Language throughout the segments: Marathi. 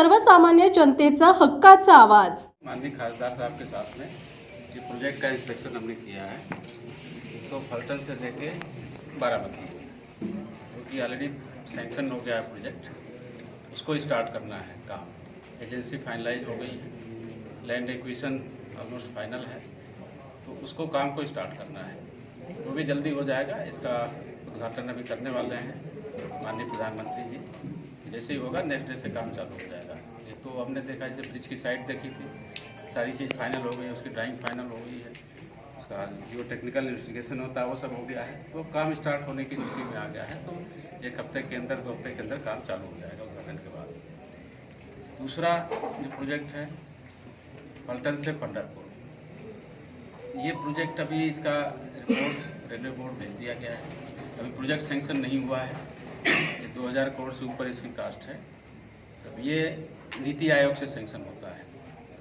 सर्वसामान्य जनतेचा हक्काचा आवाज़. माननीय खासदार साहब के साथ में ये प्रोजेक्ट का इंस्पेक्शन हमने किया है तो फलटन से लेके बाराबंकी जो कि ऑलरेडी सैंक्शन हो गया है प्रोजेक्ट उसको स्टार्ट करना है काम। एजेंसी फाइनलाइज हो गई है लैंड एक्विशन ऑलमोस्ट फाइनल है तो उसको काम को स्टार्ट करना है। वो भी जल्दी हो जाएगा, इसका उद्घाटन अभी करने वाले हैं माननीय प्रधानमंत्री जी। जैसे ही होगा नेक्स्ट डे से काम चालू हो जाएगा। तो हमने देखा जैसे ब्रिज की साइड देखी थी, सारी चीज़ फाइनल हो गई, उसकी ड्राइंग फाइनल हो गई है, उसका जो टेक्निकल इन्वेस्टिगेशन होता है, वो सब हो गया है। तो काम स्टार्ट होने की स्थिति में आ गया है तो एक हफ़्ते के अंदर, दो हफ़्ते के अंदर काम चालू हो जाएगा उद्घाटन के बाद। दूसरा जो प्रोजेक्ट है, पलटन से पंडरपुर ये प्रोजेक्ट अभी इसका रिपोर्ट रेलवे बोर्ड भेज दिया गया है। अभी प्रोजेक्ट सेंक्शन नहीं हुआ है। ये 2000 करोड़ से ऊपर इसकी कास्ट है। तब ये नीति आयोग से सेंक्शन होता है।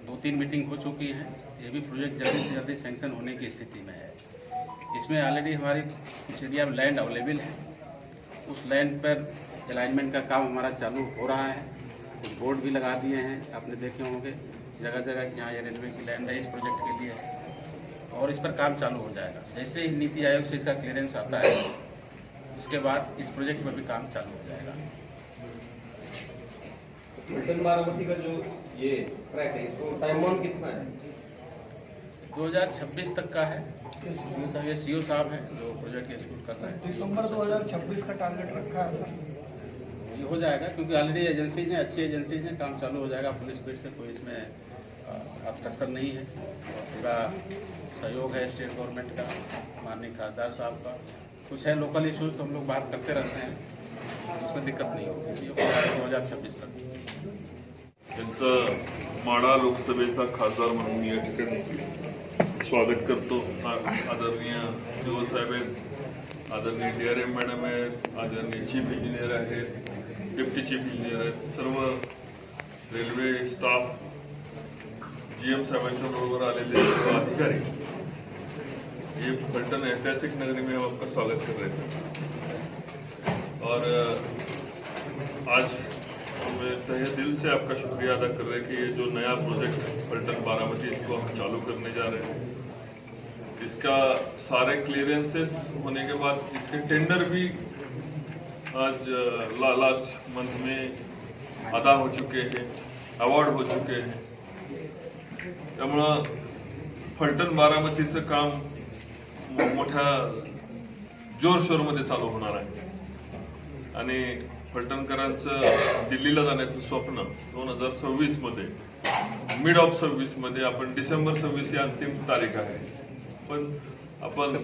दो तीन मीटिंग हो चुकी है। ये भी प्रोजेक्ट जल्दी से जल्दी सेंक्शन होने की स्थिति में है। इसमें ऑलरेडी हमारी कुछ एरिया में लैंड अवेलेबल है। उस लैंड पर अलाइनमेंट का काम हमारा चालू हो रहा है। कुछ बोर्ड भी लगा दिए हैं। आपने देखे होंगे। जगह जगह कि हाँ ये रेलवे की लैंड है इस प्रोजेक्ट के लिए। और इस पर काम चालू हो जाएगा। जैसे ही नीति आयोग से इसका क्लियरेंस आता है, उसके बाद इस प्रोजेक्ट पर भी काम चालू हो जाएगा। रिटर्न बारामती का जो ये ट्रैक है इसको टाइम बाउंड कितना है? 2026 तक का है। सर ये सीओ साहब हैं जो प्रोजेक्ट एग्जीक्यूट कर रहे हैं। दिसंबर 2026 का टारगेट रखा है सर। ये हो जाएगा क्योंकि ऑलरेडी एजेंसीज हैं अच्छी एजेंसीज हैं काम चालू हो जाएगा पुलिस स्पीड से कोई इसमें ऑब्स्ट्रक्शन नहीं है। पूरा सहयोग है स्टेट गवर्नमेंट का माननीय खासदार साहब का। कुछ है लोकल इश्यूज़ तो हम लोग बात करते रहते हैं। उसमें दिक्कत नहीं. होगी दो हज़ार छब्बीस तक त्यांचं लोकसभेचा खासदार म्हणून मी या ठिकाणी स्वागत करतो. आदरणीय शिवसाहेब आहेत आदरणीय डी आर एम मॅडम आहेत आदरणीय चीफ इंजिनियर आहेत डिप्टी चीफ इंजिनियर आहेत. सर्व रेल्वे स्टाफ जी एम साहेबांच्या बरोबर आलेले सर्व अधिकारी ये पलटन ऐतिहासिक नगरी में हम आपका स्वागत कर रहे थे और आज हम तहे दिल से आपका शुक्रिया अदा कर रहे हैं कि ये जो नया प्रोजेक्ट पलटन बारामती इसको हम चालू करने जा रहे हैं। इसका सारे क्लियरेंसेस होने के बाद इसके टेंडर भी आज ला, लास्ट मंथ में अदा हो चुके हैं अवॉर्ड हो चुके हैं। त्यामुळं फलटण बारामतीचं काम मो- मोठ्या जोरशोरमध्ये चालू होणार आहे. आणि फलटणकरांचं दिल्लीला जाण्याचं स्वप्न दोन हजार सव्वीसमध्ये मिड ऑफ सव्वीसमध्ये आपण डिसेंबर सव्वीस ही अंतिम तारीख आहे. पण आपण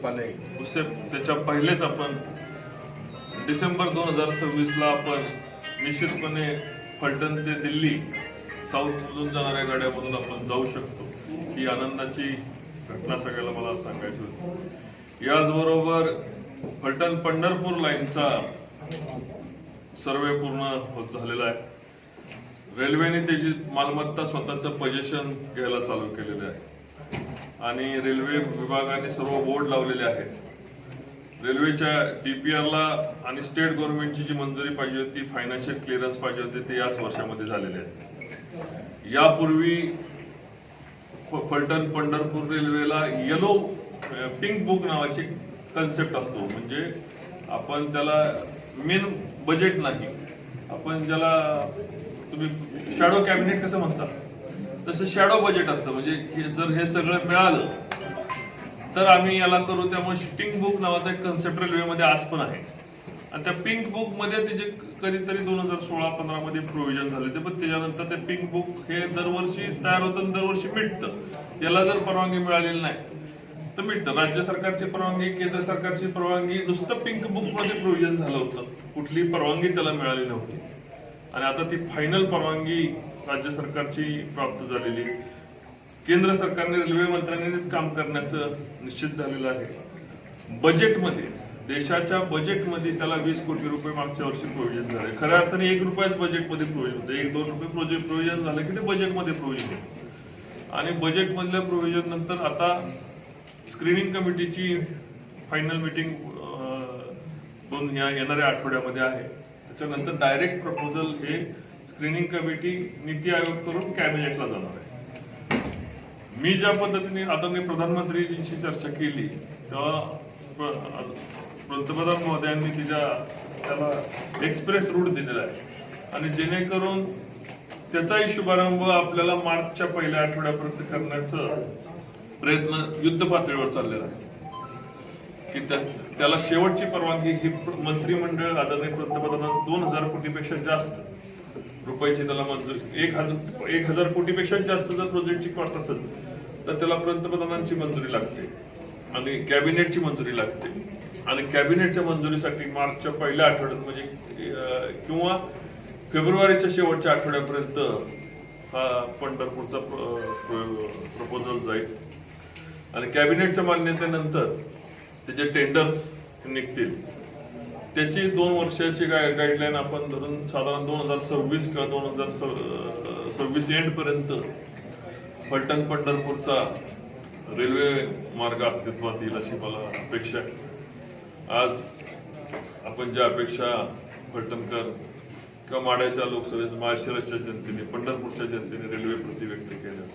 उससे त्याच्या पहिलेच आपण डिसेंबर दोन हजार सव्वीस ला आपण निश्चितपणे फलटण ते दिल्ली साऊथ मधून जाणाऱ्या गाड्यामधून आपण जाऊ शकतो. ही आनंदाची घटना सगळ्याला मला सांगायची होती. याचबरोबर फलटण पंढरपूर लाईनचा सर्वे पूर्ण होत झालेला आहे. रेल्वेने त्याची मालमत्ता स्वतःचं पजेशन घ्यायला चालू केलेलं आहे. आणि रेल्वे विभागाने सर्व बोर्ड लावलेले आहेत. रेल्वेच्या डीपीआरला आणि स्टेट गव्हर्नमेंटची जी मंजुरी पाहिजे होती फायनान्शियल क्लिअरन्स पाहिजे होते ते याच वर्षामध्ये झालेले आहे यापूर्वी फलटण पंढरपूर रेल्वेला येलो पिंक बुक नावाची कन्सेप्ट असतो. म्हणजे आपण त्याला मेन बजेट नाही. आपण ज्याला तुम्ही शॅडो कॅबिनेट कसं म्हणता? तसं शॅडो बजेट असतं. म्हणजे हे- जर हे सगळं मिळालं तर आम्ही याला करू. त्यामुळे पिंक बुक नावाचा एक कन्सेप्ट रेल्वेमध्ये आज पण आहे. आणि त्या पिंक बुकमध्ये ते जे कधीतरी दोन हजार सोळा पंधरा मध्ये प्रोव्हिजन झाले ते पण त्याच्यानंतर ते पिंक बुक हे दरवर्षी तयार होतं आणि दरवर्षी मिटतं. याला जर परवानगी मिळालेली नाही तर मिळतं. राज्य सरकारची परवानगी केंद्र सरकारची परवानगी नुसतं पिंक बुकमध्ये प्रोव्हिजन झालं होतं. कुठलीही परवानगी त्याला मिळाली नव्हती. आणि आता ती फायनल परवानगी राज्य सरकारची प्राप्त झालेली. आहे. केंद्र सरकारने रेल्वे मंत्र्यांनीच काम करण्याचं निश्चित झालेलं आहे. बजेटमध्ये देशाच्या बजेटमध्ये त्याला वीस कोटी रुपये मागच्या वर्षी प्रोव्हिजन झाले. खऱ्या अर्थाने एक रुपयाच बजेटमध्ये प्रोव्हिजन होतं. एक दोन रुपये प्रोजेक्ट प्रोव्हिजन झालं की ते बजेटमध्ये प्रोव्हिजन होतं. आणि बजेटमधल्या प्रोव्हिजन नंतर आता स्क्रीनिंग कमिटीची फायनल मिटिंग दोन या येणाऱ्या आठवड्यामध्ये आहे. त्याच्यानंतर डायरेक्ट प्रपोजल हे स्क्रीनिंग कमिटी नीती आयोग करून कॅबिनेटला जाणार आहे. मी ज्या पद्धतीने आता मी प्रधानमंत्रीजींशी चर्चा केली तेव्हा पंतप्रधान महोदयांनी तिच्या त्याला एक्सप्रेस रूट दिलेला आहे. आणि जेणेकरून त्याचाही शुभारंभ आपल्याला मार्चच्या पहिल्या आठवड्यापर्यंत करण्याचं प्रयत्न युद्ध पातळीवर चाललेला आहे. की त्याला शेवटची परवानगी ही मंत्रिमंडळ आदरणीय पंतप्रधानांना दोन हजार कोटीपेक्षा जास्त रुपयाची त्याला मंजुरी एक हजार एक हजार कोटीपेक्षा जास्त जर प्रोजेक्टची कॉस्ट असेल तर त्याला पंतप्रधानांची मंजुरी लागते आणि कॅबिनेटची मंजुरी लागते. आणि कॅबिनेटच्या मंजुरीसाठी मार्चच्या पहिल्या आठवड्यात म्हणजे किंवा फेब्रुवारीच्या शेवटच्या आठवड्यापर्यंत हा पंढरपूरचा प्रपोजल जाईल. आणि कॅबिनेटच्या मान्यतेनंतर त्याचे टेंडर्स निघतील त्याची दोन वर्षाची गाईडलाईन आपण धरून साधारण दोन हजार सव्वीस किंवा दोन हजार सव्वीस एंडपर्यंत फलटण पंढरपूरचा रेल्वे मार्ग अस्तित्वात येईल अशी मला अपेक्षा आहे. आज आपण ज्या अपेक्षा फलटणकर किंवा माड्याच्या लोकसभेत माळशिरसच्या जनतेने पंढरपूरच्या जनतेने रेल्वेप्रती व्यक्त केल्या.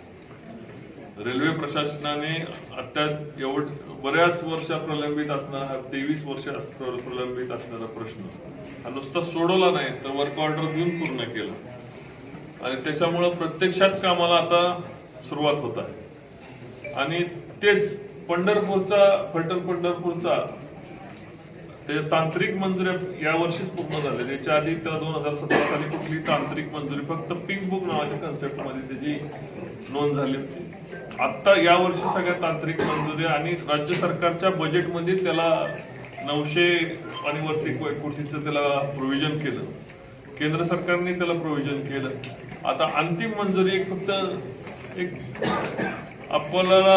रेल्वे प्रशासनाने आता एवढ बऱ्याच वर्ष प्रलंबित असणारा हा तेवीस वर्ष प्रलंबित असणारा प्रश्न. हा नुसता सोडवला नाही तर वर्क ऑर्डर देऊन पूर्ण केला. आणि त्याच्यामुळं प्रत्यक्षात कामाला आता सुरुवात होत आहे. आणि तेच पंढरपूरचा फलटण पंढरपूरचा ते तांत्रिक मंजुऱ्या या वर्षीच पूर्ण झाले. त्याच्या आधी त्याला दोन हजार सतरा साली कुठली तांत्रिक मंजुरी फक्त पिंक बुक नावाच्या कन्सेप्टमध्ये त्याची नोंद झाली होती. आत्ता या वर्षी सगळ्या तांत्रिक मंजुरी आणि राज्य सरकारच्या बजेटमध्ये त्याला नऊशे आणि वरती कोटीचं त्याला प्रोव्हिजन केलं. केंद्र सरकारने त्याला प्रोव्हिजन केलं. आता अंतिम मंजुरी एक फक्त एक आपल्याला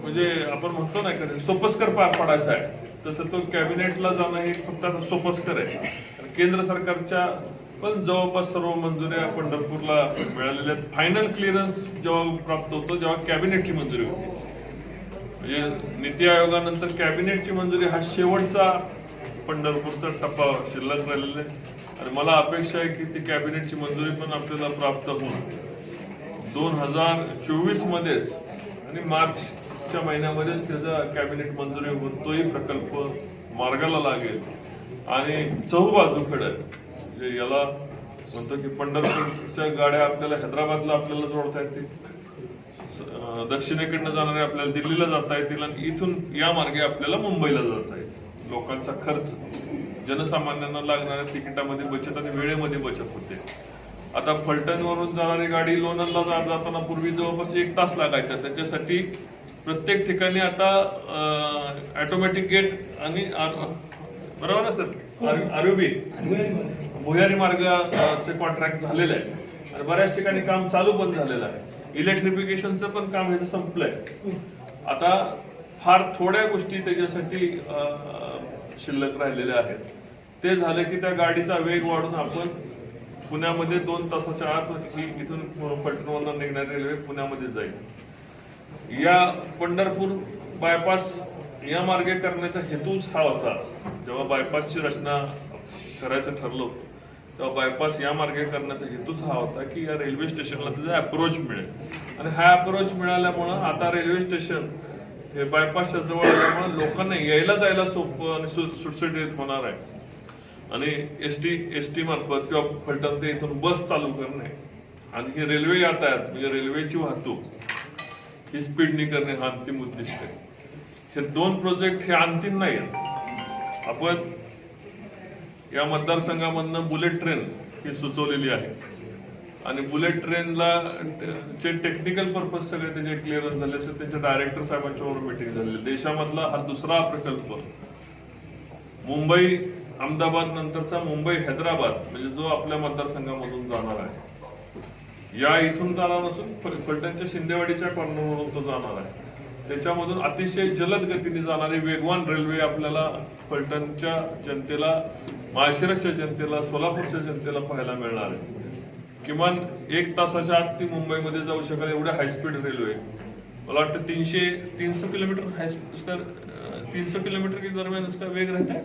म्हणजे आपण म्हणतो नाही का सोपस्कर पार पाडायचा आहे. तसं तो कॅबिनेटला जाणं हे फक्त आता सोपस्कर आहे. केंद्र सरकारच्या पण जवळपास सर्व मंजुऱ्या पंढरपूरला मिळालेल्या आहेत. फायनल क्लिअरन्स जेव्हा प्राप्त होतो जेव्हा कॅबिनेटची मंजुरी होती. म्हणजे नीती आयोगानंतर कॅबिनेटची मंजुरी हा शेवटचा पंढरपूरचा टप्पा शिल्लक राहिलेला आहे. आणि मला अपेक्षा आहे की ती कॅबिनेटची मंजुरी पण आपल्याला प्राप्त होऊन दोन हजार चोवीस मध्येच आणि मार्चच्या महिन्यामध्येच त्याचा कॅबिनेट मंजुरी होऊन तोही प्रकल्प मार्गाला लागेल. आणि चहूबाजूकडे म्हणजे याला म्हणतो की पंढरपूरच्या गाड्या आपल्याला हैदराबादला आपल्याला जोडता येतील. दक्षिणेकडनं जाणारे आपल्याला दिल्लीला जाता येतील आणि इथून या मार्गे आपल्याला मुंबईला जाता येईल. लोकांचा खर्च. जनसामान्यांना लागणाऱ्या तिकिटामध्ये बचत आणि वेळेमध्ये बचत होते. आता फलटणवरून जाणारी गाडी लोणंदला जा- जाताना पूर्वी जवळपास एक तास लागायचा. त्याच्यासाठी प्रत्येक ठिकाणी आता ऑटोमॅटिक गेट आणि बरोबर ना सर? आरोबी भुयारी मार्गाचे कॉन्ट्रॅक्ट झालेलं आहे आणि बऱ्याच ठिकाणी काम चालू पण झालेलं आहे. इलेक्ट्रिफिकेशनचं पण काम हे संपलंय. आता फार थोड्या गोष्टी त्याच्यासाठी शिल्लक राहिलेल्या आहेत. ते झालं की त्या गाडीचा वेग वाढून आपण पुण्यामध्ये दोन तासाच्या आत ही इथून पलटणवरून निघणारी रेल्वे पुण्यामध्ये जाईल. या पंढरपूर बायपास या मार्गे करण्याचा हेतूच हा होता. जेव्हा बायपासची रचना करायचं ठरलं तेव्हा बायपास या मार्गे करण्याचा हेतूच हा होता की या रेल्वे स्टेशनला त्याचा अप्रोच मिळेल. आणि हा अप्रोच मिळाल्यामुळं आता रेल्वे स्टेशन हे बायपासच्या जवळ आल्यामुळे लोकांना यायला जायला सोपं आणि सुटसुटीत होणार आहे. आणि एस टी एस टी मार्फत किंवा फलटण ते इथून बस चालू करणे आणि ही रेल्वे यातायात म्हणजे रेल्वेची वाहतूक ही स्पीडने करणे हा अंतिम उद्दिष्ट आहे. हे दोन प्रोजेक्ट हे अंतिम नाही आहेत आपण या मतदारसंघामधनं बुलेट ट्रेन ही सुचवलेली आहे. आणि बुलेट ट्रेनला जे टेक्निकल पर्पज सगळे त्याचे क्लिअरन्स झाले असेल त्यांच्या डायरेक्टर साहेबांच्या मीटिंग झालेली. देशामधला हा दुसरा प्रकल्प. मुंबई अहमदाबाद नंतरचा मुंबई हैदराबाद म्हणजे जो आपल्या मतदारसंघामधून जाणार आहे. या इथून जाणार नसून फ- फलटणच्या शिंदेवाडीच्या कॉर्नरवरून तो जाणार आहे. त्याच्यामधून अतिशय जलद गतीने जाणारी वेगवान रेल्वे आपल्याला फलटणच्या जनतेला माळशिरसच्या जनतेला सोलापूरच्या जनतेला पाहायला मिळणार आहे. किमान एक तासाच्या आत ती मुंबईमध्ये जाऊ शकेल एवढ्या हायस्पीड रेल्वे मला वाटतं तीनशे तीनशे किलोमीटर हाय तीनशे किलोमीटर के दरम्यान उसका वेग रहता है?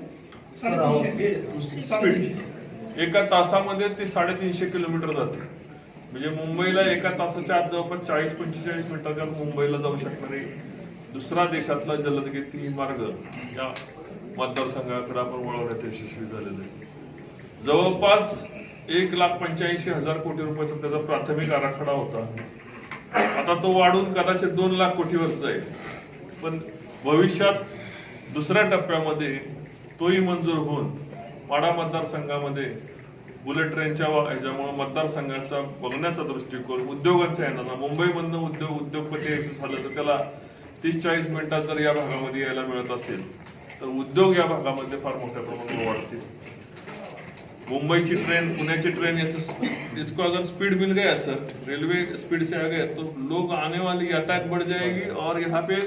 एका तासामध्ये ते साडेतीनशे किलोमीटर जाते. म्हणजे मुंबईला एका तासाच्या आत जवळपास चाळीस पंचेचाळीस मिनिटाच्या आत मुंबईला जाऊ शकणारे दुसरा देशातला जलदगती मार्ग या मतदारसंघाकडे आपण वळवण्यात यशस्वी झालेलं आहे जवळपास एक लाख पंच्याऐंशी हजार कोटी रुपयाचा त्याचा प्राथमिक आराखडा होता. आता तो वाढून कदाचित दोन लाख कोटीवर जाईल पण भविष्यात दुसऱ्या टप्प्यामध्ये तोही मंजूर होऊन वाडा मतदारसंघामध्ये बुलेट ट्रेनच्या याच्यामुळे मतदारसंघाचा बघण्याचा दृष्टिकोन उद्योगांचा येणार मुंबईमधनं उद्योग उद्योगपती यायचं झालं तर त्याला तीस चाळीस मिनिटात जर या भागामध्ये यायला मिळत असेल तर उद्योग या भागामध्ये फार मोठ्या प्रमाणावर वाढतील. मुंबई की ट्रेन पुणे की ट्रेन ये तो इसको अगर स्पीड मिल गया सर रेलवे स्पीड से आ गए तो लोग आने वाली यातायात बढ़ जाएगी और यहाँ पे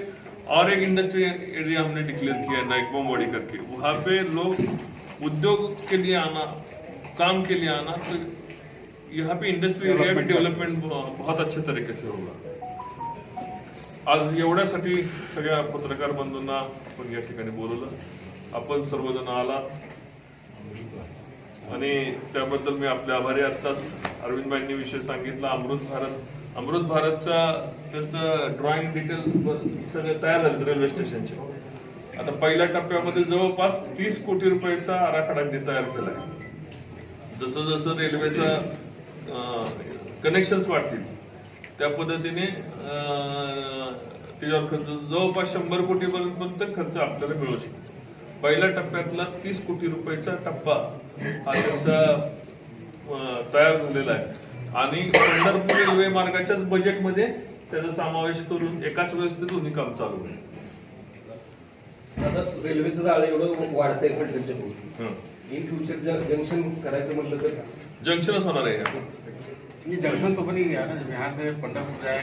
और एक इंडस्ट्री एरिया हमने डिक्लेयर किया है नाइकबम बॉडी करके। वहाँ पे लोग उद्योग के लिए आना काम के लिए आना तो यहाँ पे इंडस्ट्री एरिया में डेवलपमेंट बहुत अच्छे तरीके से होगा। आज एवढ्यासाठी सगळ्या पत्रकार बंधूंना आपण या ठिकाणी बोलवलं. आपण सर्वजण आला. आणि त्याबद्दल मी आपले आभारी आहे. आत्ताच अरविंदबाईंनी विषय सांगितला. अमृत भारत अमृत भारतचा त्यांचं ड्रॉइंग डिटेल सगळं तयार झालं रेल्वे स्टेशनचे आता पहिल्या टप्प्यामध्ये जवळपास तीस कोटी रुपयाचा आराखडा तयार तयार आहे. जसं जसं रेल्वेचं कनेक्शन्स वाढतील त्या पद्धतीने त्याच्यावर खर्च जवळपास शंभर कोटी पर्यंत खर्च आपल्याला मिळू शकतो. पहिल्या टप्प्यातला तीस कोटी रुपयाचा टप्पा हा त्यांचा तयार झालेला आहे. आणि पंढरपूर रेल्वे मार्गाच्याच बजेटमध्ये त्याचा समावेश करून एकाच वेळेस ते दोन्ही काम चालू आता रेल्वेचं जाळं एवढं वाढतंय हं. इन फ्युचर जंक्शन करायचं म्हटलं तर? जंक्शनच होणार आहे. ये जंक्शन तो बनी गया ना जब यहाँ से पंडरपुर जाए।